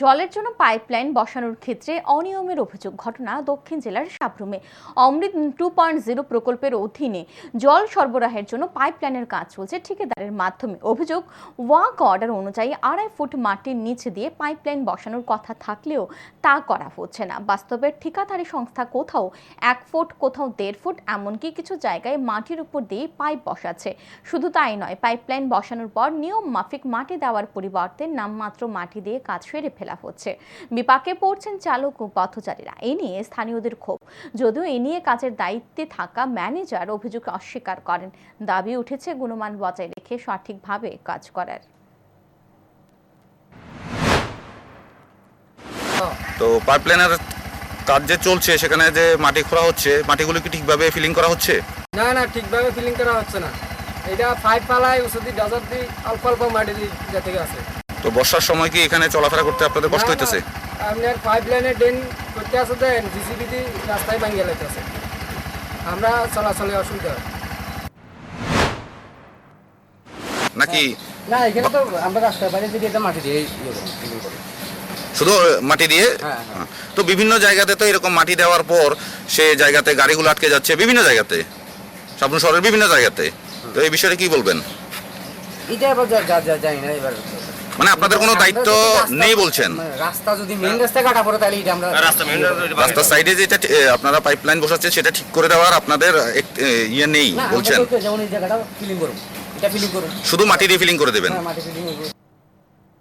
জলের জন্য পাইপলাইন বসানোর ক্ষেত্রে অনিয়মের অভিযোগ ঘটনা দক্ষিণ জেলার সাবরুমে। অমৃত টু পয়েন্ট জিরো প্রকল্পের অধীনে জল সরবরাহের জন্য পাইপলাইনের কাজ চলছে ঠিকাদারের মাধ্যমে। অভিযোগ, ওয়াক অর্ডার অনুযায়ী আড়াই ফুট মাটির নিচে দিয়ে পাইপলাইন বসানোর কথা থাকলেও তা করা হচ্ছে না। বাস্তবে ঠিকাদারি সংস্থা কোথাও এক ফুট, কোথাও দেড় ফুট, এমনকি কিছু জায়গায় মাটির উপর দিয়ে পাইপ বসাচ্ছে। শুধু তাই নয়, পাইপলাইন বসানোর পর নিয়ম মাফিক মাটি দেওয়ার পরিবর্তে নামমাত্র মাটি দিয়ে কাজ সেরে ফেলা হচ্ছে। বিপাকে পড়ছেন চালক ও পথচারীরা। এ নিয়ে স্থানীয়দের ক্ষোভ। যদিও এ নিয়ে কাজের দায়িত্বে থাকা ম্যানেজার অভিযোগ অস্বীকার করেন। দাবি উঠেছে গুণমান বজায় রেখে সঠিকভাবে কাজ করার। তো পাইপলাইনের কাজ যে চলছে সেখানে যে মাটি খোঁড়া হচ্ছে মাটিগুলো কি ঠিকভাবে ফিলিং করা হচ্ছে? না না ঠিকভাবে ফিলিং করা হচ্ছে না। এটা পাইপ পালায় ওষুধি ডজার দিয়ে অল্প অল্প মাটি দিয়ে যেতে আছে তো বর্ষার সময় কি এখানে চলাফেরা করতে আপনাদের কষ্ট হইতেছে? আপনার পাইপ লাইনের ড্রেন করতে দেন জিসিবি রাস্তায় ভাঙিয়ে আমরা চলাচলে অসুবিধা হয়। নাকি না এখানে তো আমরা রাস্তার বাইরে যদি এটা মাটি দিয়ে ইয়ে। শুধু মাটি দিয়ে? হ্যাঁ, হ্যাঁ। তো বিভিন্ন জায়গাতে তো এরকম মাটি দেওয়ার পর সে জায়গাতে গাড়িগুলো আটকে যাচ্ছে বিভিন্ন জায়গাতে? সাবরুম শহরের বিভিন্ন জায়গাতে? তো এই বিষয়ে কি বলবেন? এটা এবার জানি না এবার মানে আপনাদের কোনো দায়িত্ব নেই বলছেন? রাস্তা যদি মেইন রাস্তা কাটা পড়ে তাহলে এটা আমরা রাস্তা মেইন রাস্তার সাইডে যেটা আপনারা পাইপলাইন বসাচ্ছেন সেটা ঠিক করে দেওয়ার আপনাদের ইয়ে নেই বলছেন। যেমন এই জায়গাটা ফিলিং করুন। এটা ফিলিং করুন। শুধু মাটি দিয়ে ফিলিং করে দেবেন। হ্যাঁ মাটি ফিলিং